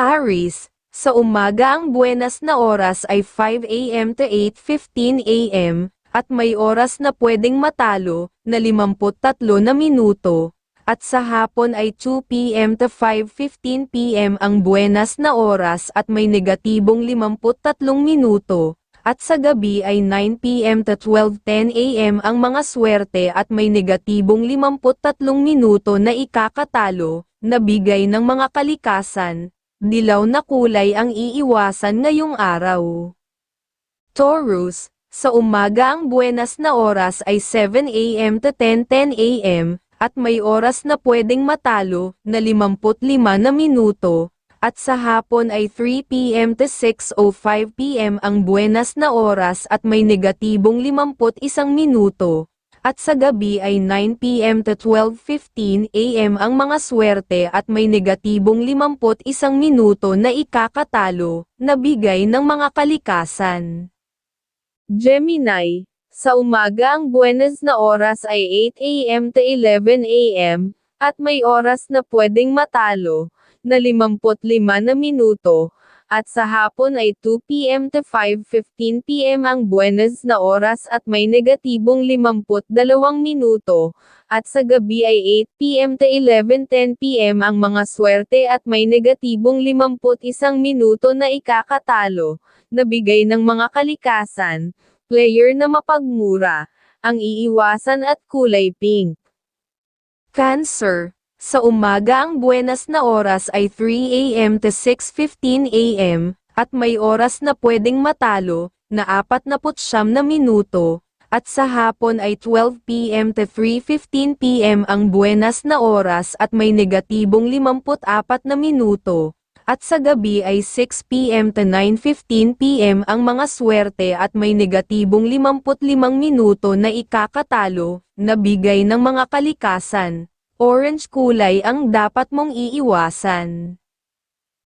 Aris, sa umaga ang buenas na oras ay 5 a.m. to 8.15 a.m., at may oras na pwedeng matalo, na 53 na minuto, at sa hapon ay 2 p.m. to 5.15 p.m. ang buenas na oras at may negatibong 53 minuto, at sa gabi ay 9 p.m. to 12.10 a.m. ang mga swerte at may negatibong 53 minuto na ikakatalo, na bigay ng mga kalikasan, dilaw na kulay ang iiwasan ngayong araw. Taurus, sa umaga ang buenas na oras ay 7 a.m. to 10.10 a.m., at may oras na pwedeng matalo, na 55 na minuto, at sa hapon ay 3 p.m. to 6.05 p.m. ang buenas na oras at may negatibong 51 minuto, at sa gabi ay 9 p.m. to 12.15 a.m. ang mga swerte at may negatibong 51 minuto na ikakatalo, na bigay ng mga kalikasan. Gemini, sa umaga ang buenas na oras ay 8 a.m. to 11 a.m., at may oras na pwedeng matalo, na 55 na minuto, at sa hapon ay 2 p.m. to 5.15 p.m. ang buenas na oras at may negatibong 52 minuto, at sa gabi ay 8 p.m. to 11.10 p.m. ang mga swerte at may negatibong 51 minuto na ikakatalo, na bigay ng mga kalikasan, player na mapagmura, ang iiwasan at kulay pink. Cancer, sa umaga ang buenas na oras ay 3 a.m. to 6.15 a.m., at may oras na pwedeng matalo, na 49 na minuto, at sa hapon ay 12 p.m. to 3.15 p.m. ang buenas na oras at may negatibong 54 na minuto, at sa gabi ay 6 p.m. to 9.15 p.m. ang mga swerte at may negatibong 55 minuto na ikakatalo, na bigay ng mga kalikasan. Orange kulay ang dapat mong iiwasan.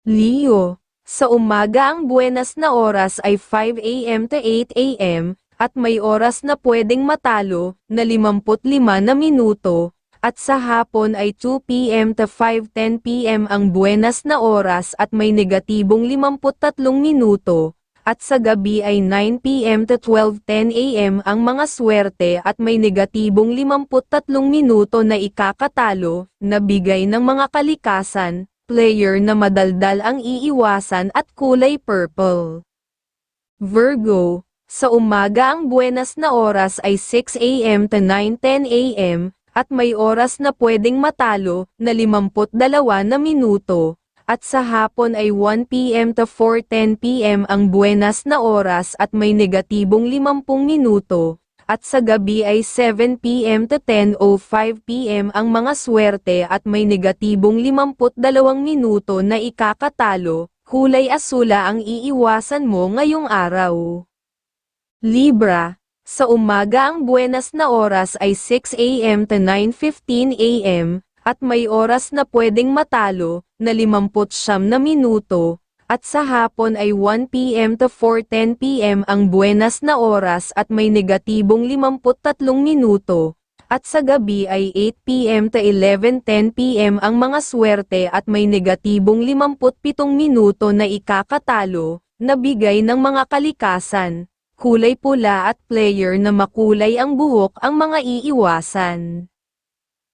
Leo, sa umaga ang buenas na oras ay 5 a.m. to 8 a.m., at may oras na pwedeng matalo, na 55 na minuto, at sa hapon ay 2 p.m. to 5.10 p.m. ang buenas na oras at may negatibong 53 minuto, at sa gabi ay 9 p.m. to 12.10 a.m. ang mga swerte at may negatibong 53 minuto na ikakatalo, na bigay ng mga kalikasan, player na madaldal ang iiwasan at kulay purple. Virgo, sa umaga ang buenas na oras ay 6 a.m. to 9.10 a.m., at may oras na pwedeng matalo, na 52 na minuto, at sa hapon ay 1 p.m. to 4.10 p.m. ang buenas na oras at may negatibong 50 minuto, at sa gabi ay 7 p.m. to 10.05 p.m. ang mga swerte at may negatibong 52 minuto na ikakatalo, kulay asula ang iiwasan mo ngayong araw. Libra, sa umaga ang buenas na oras ay 6 a.m. to 9.15 a.m., at may oras na pwedeng matalo, na 50 na minuto, at sa hapon ay 1 p.m. to 4.10 p.m. ang buenas na oras at may negatibong 53 minuto, at sa gabi ay 8 p.m. to 11.10 p.m. ang mga swerte at may negatibong 57 minuto na ikakatalo, na bigay ng mga kalikasan kulay pula at player na makulay ang buhok ang mga iiwasan.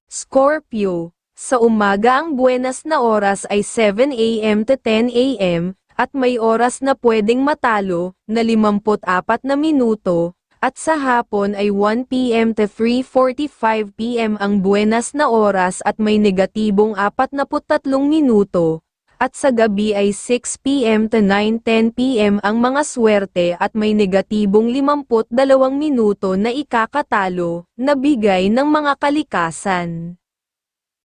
Scorpio, sa umaga ang buenas na oras ay 7 a.m. to 10 a.m., at may oras na pwedeng matalo, na 54 na minuto, at sa hapon ay 1 p.m. to 3.45 p.m. ang buenas na oras at may negatibong 43 minuto, at sa gabi ay 6 p.m. to 9.10 p.m. ang mga swerte at may negatibong 52 minuto na ikakatalo, na bigay ng mga kalikasan.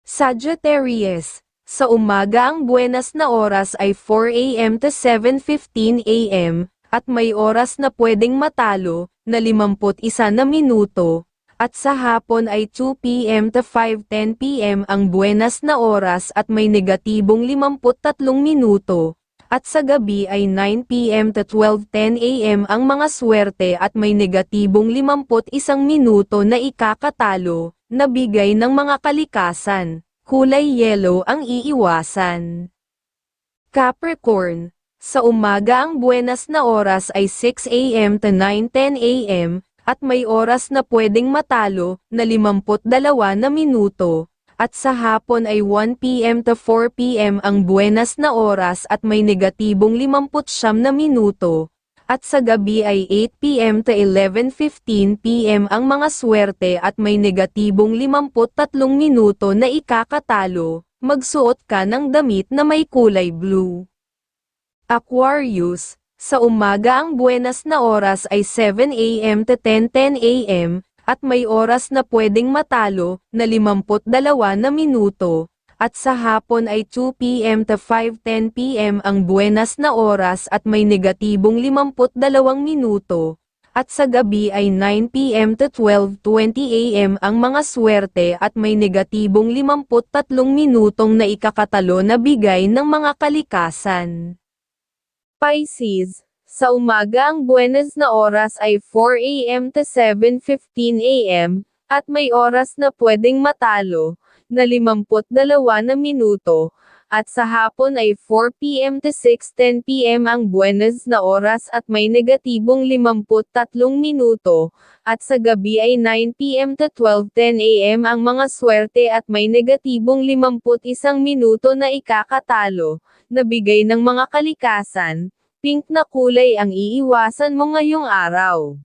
Sagittarius, sa umaga ang buenas na oras ay 4 a.m. to 7.15 a.m., at may oras na pwedeng matalo, na 51 na minuto, at sa hapon ay 2 p.m. to 5.10 p.m. ang buenas na oras at may negatibong 53 minuto, at sa gabi ay 9 p.m. to 12.10 a.m. ang mga swerte at may negatibong 51 minuto na ikakatalo, na bigay ng mga kalikasan, kulay yellow ang iiwasan. Capricorn, sa umaga ang buenas na oras ay 6 a.m. to 9.10 a.m., at may oras na pwedeng matalo, na 52 na minuto, at sa hapon ay 1 p.m. to 4 p.m. ang buenas na oras at may negatibong 59 na minuto, at sa gabi ay 8 p.m. to 11.15 p.m. ang mga swerte at may negatibong 53 minuto na ikakatalo, magsuot ka ng damit na may kulay blue. Aquarius, sa umaga ang buenas na oras ay 7 a.m. to 10.10 a.m., at may oras na pwedeng matalo, na 52 na minuto, at sa hapon ay 2 p.m. to 5.10 p.m. ang buenas na oras at may negatibong 52 minuto, at sa gabi ay 9 p.m. to 12.20 a.m. ang mga swerte at may negatibong 53 minutong na ikakatalo na bigay ng mga kalikasan. Pisces, sa umaga ang buenas na oras ay 4 a.m. to 7.15 a.m., at may oras na pwedeng matalo, na 52 na minuto, at sa hapon ay 4 p.m. to 6.10 p.m. ang buenas na oras at may negatibong 53 minuto, at sa gabi ay 9 p.m. to 12.10 a.m. ang mga swerte at may negatibong 51 minuto na ikakatalo, na bigay ng mga kalikasan, pink na kulay ang iiwasan mo ngayong araw.